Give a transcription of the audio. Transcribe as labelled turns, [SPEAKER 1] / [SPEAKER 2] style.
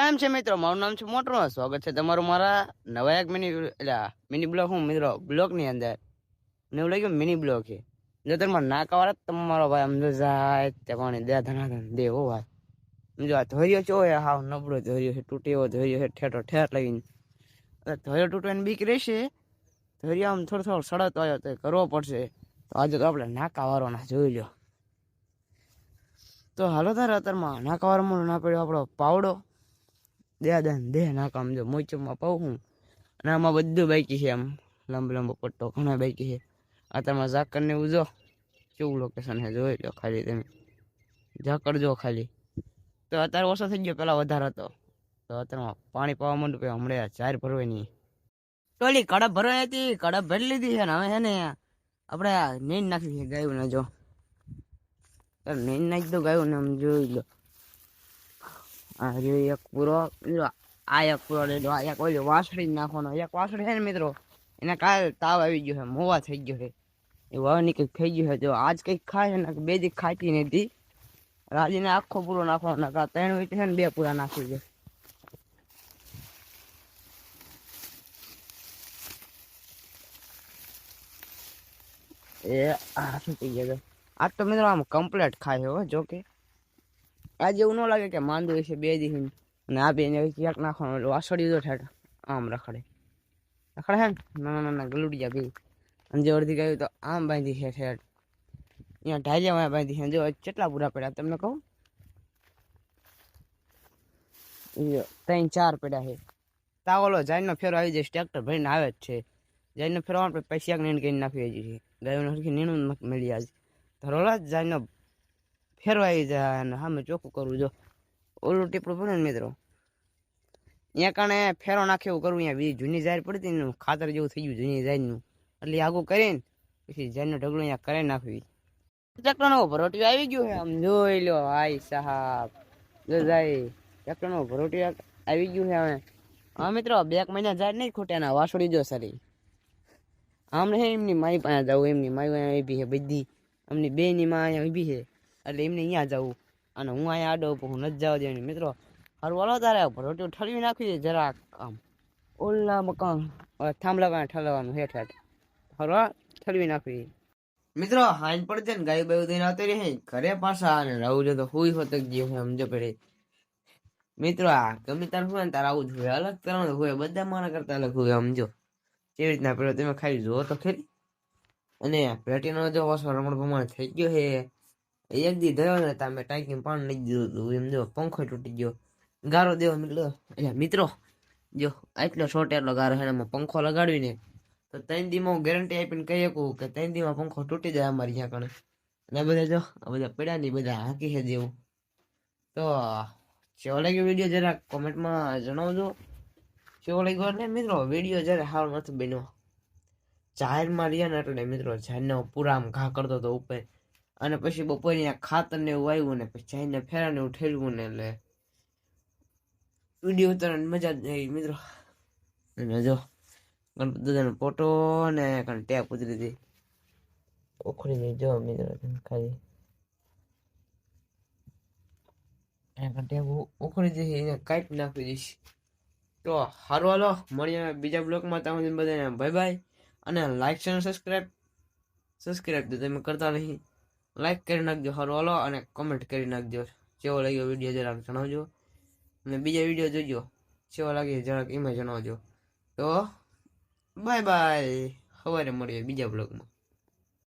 [SPEAKER 1] એમ છે મિત્રો, મારું નામ છે મોટરો, સ્વાગત છે તમારું મારા નવા એક મિની એટલે મિની બ્લોક હું મિત્રો બ્લોકની અંદર. ને એવું લાગ્યું મિની બ્લોક છે. જો તમારે ના કવાડે તમારો ભાઈ અમને જાય તે કોને દે ધનાધન દે હો ભાઈ જો આ ધોર્યો છો એ હાવ નબળો ધોર્યો છે તૂટેવો ધોર્યો છે, ઠેઠો ઠેઠ લાગીને ધોર્યો તૂટવાની બીક રહેશે. ધોર્યો આમ થોડો થોડો સડતો આવ્યો, તો કરવો પડશે. તો આજે તો આપણે નાકા વાળવાના જોઈ લો. તો હાલો તારે, અત્યારમાં નાકા વાળવાનો ના પડ્યો આપણો પાવડો. દે દે નાકા આમ જો મોચમાં પાઉં હું. અને આમાં બધું બાકી છે આમ લાંબો લાંબો પટ્ટો ઘણા બાકી છે. અત્યારમાં ઝાકર ને જો. કેવું લોકેશન છે જોઈ લો ખાલી તમે. ઝાકર જો ખાલી. તો અત્યારે ઓછો થઈ ગયો પેલા વધારે હતો તો અત્યારમાં પાણી પાવા માંડું પછી હમણાં ચાર ભરવાની ટોલી કડપ ભરવાની હતી. કડપ ભરી લીધી છે ને હવે છે ને આપણે આ નીંદ નાખી ગાયું ને જો. નીંદ નાખી દો ગાયું ને આમ જોઈ લો. આ રહ્યો એક પૂરો આ એક પૂરો લઈ લો આ એક ઓલો વાસળી નાખવાનો એક વાસળી છે ને મિત્રો એને કાલ તાવ આવી ગયો છે મોવા થઈ ગયો છે? એ વાવની કંઈક થઈ ગયું છે જો આજ કંઈક ખાય છે ને બે દી ખાતી નથી રાજીને આખો પૂરો નાખવાનો નકા ત્રણ વીટ છે ને બે પૂરા નાખી દે એ આ શું થઈ ગયો આજ તો મિત્રો આમ કમ્પ્લેટ ખાય છે હો, જો કે. આજે એવું ન લાગે કે માંદું છે, બે દી અને આ બેને ક્યાંક નાખવાનું એટલે વાસળી દો ઠેઠ આમ રખડે. રખડે હે ને? નાના નાના ગલુડિયા બે અને જે અડધી ગયું તો આમ બાંધી છે ઠેઠ. અહીંયા ઢાલિયામાં બાંધી છે. જો કેટલા પૂરા પડ્યા તમને કહું? ત્રણ ચાર પડ્યા છે. તા ઓલો જાઈનો ફેરો આવી જાય ટ્રેક્ટર ભરીને આવે જ છે. જાઈનો ફેરો આપણે પૈસા નીણ કરીને નાખી દઈએ ગાયોને સરખી નીણું મળી આજે ધરોલા જ જાઈનો ફેરો આવી જાય અને સામે ચોખ્ખું કરવું જો. ઓલું ટીપડું પડે ને મિત્રો. અહીંયા કારણે ફેરો નાખે એવું કરવું અહીંયા બીજી જૂની જાહેર પડતી ને ખાતર જેવું થઈ ગયું જૂની જાહેરનું. એટલે આગું કરીને પછી જાહેરનો ઢગલો અહીંયા કરી નાખવી. ટ્રેક્ટરનો ભરોટિયો આવી ગયો છે આમ જોઈ લો હાય સાહેબ. જો જાય, ટ્રેક્ટરનો ભરોટિયો આવી ગયું છે હવે. હા મિત્રો, બે મહિના જાય નહીં ખોટ્યા ના વાસોડી જો સારી. આમ નહીં, એમની માઈ પાસે જવું એમની માઈ ઊભી છે બધી. અમની બે ની માં અહીંયા ઊભી છે એટલે એમને અહીંયા જવું અને હું અહીંયા આડો હું નથી જવા દેવાની. મિત્રો હારું વાલો તારે રોટી ઠલવી નાખવી છે જરાક આમ. ઓલા મકાન હવે થાંભલા ઠલવાનું હેઠ હેઠ. હરવા હા, ઠલવી નાખવી. મિત્રો હાઈન પડી જાય ને ગાય બાયું દઈને આવતી રહે ઘરે પાછા અને રહું જો તો હુઈ હોત ગયો હોય, સમજો પડે મિત્રો, આ ગમે તાર હોય ને તારે આવું જ હોય અલગ તરણ હોય, બધા મારા કરતા અલગ હોય, સમજો. કેવી રીતના પેલો તમે ખાલી જુઓ તો ખરી. અને પેટીનો જો ઓછો રમણ પ્રમાણે થઈ ગયો છે એક દી થયો ને તમે ટાંકી પાણી નહીં દીધું હતું એમ જો પંખો તૂટી ગયો. ગારો દેવો મિત્રો એટલે મિત્રો, જો, આટલો શોર્ટ એટલો ગારો છે એમાં પંખો લગાડવીને તો ત્રણ દીમાં હું ગેરંટી આપીને કહી શકું કે ત્રણ દીમાં પંખો તૂટી જાય અમારી ત્યાં કણે. અને બધા જો, આ બધા પડ્યા નહીં બધા હાકી છે જેવું. તો, કેવો લાગ્યો વીડિયો જરા કોમેન્ટમાં જણાવજો. કેવો લાગ્યો? એટલે મિત્રો વીડિયો જરા સારો નથી બન્યો. જાહેરમાં રહ્યા ને એટલે મિત્રો, જાહેરને પૂરા આમ ઘા કરતો હતો ઉપર. અને પછી બપોરે ખાતર ને એવું ને પછી જઈને ફેરા ને એવું ઠેરવું ને એટલે વીડિયો ઉતારવાની મજા જ આવી મિત્રો. જો, ગણપતિ દાદાનો ફોટો ને કાંઈ ટેપ ઉતરી હતી. દઈ જો મિત્રો ખાલી. ઉખડી જશે, એને કાંઈક નાખી દઈશ. તો સારું હાલો, મળીએ બીજા બ્લોગમાં. તમે બધાને બાય બાય અને લાઈક ચેનલ સબસ્ક્રાઈબ સબસ્ક્રાઈબ તો તમે કરતા નહીં. લાઈક કરી નાખજો, સારું. હાલો, અને કોમેન્ટ કરી નાખજો. કેવો લાગ્યો વીડિયો જરાક જણાવજો. અને બીજા વીડિયો જોજો. કેવો લાગે જરાક એમાં જણાવજો. તો બાય બાય સવારે મળીએ બીજા બ્લોગમાં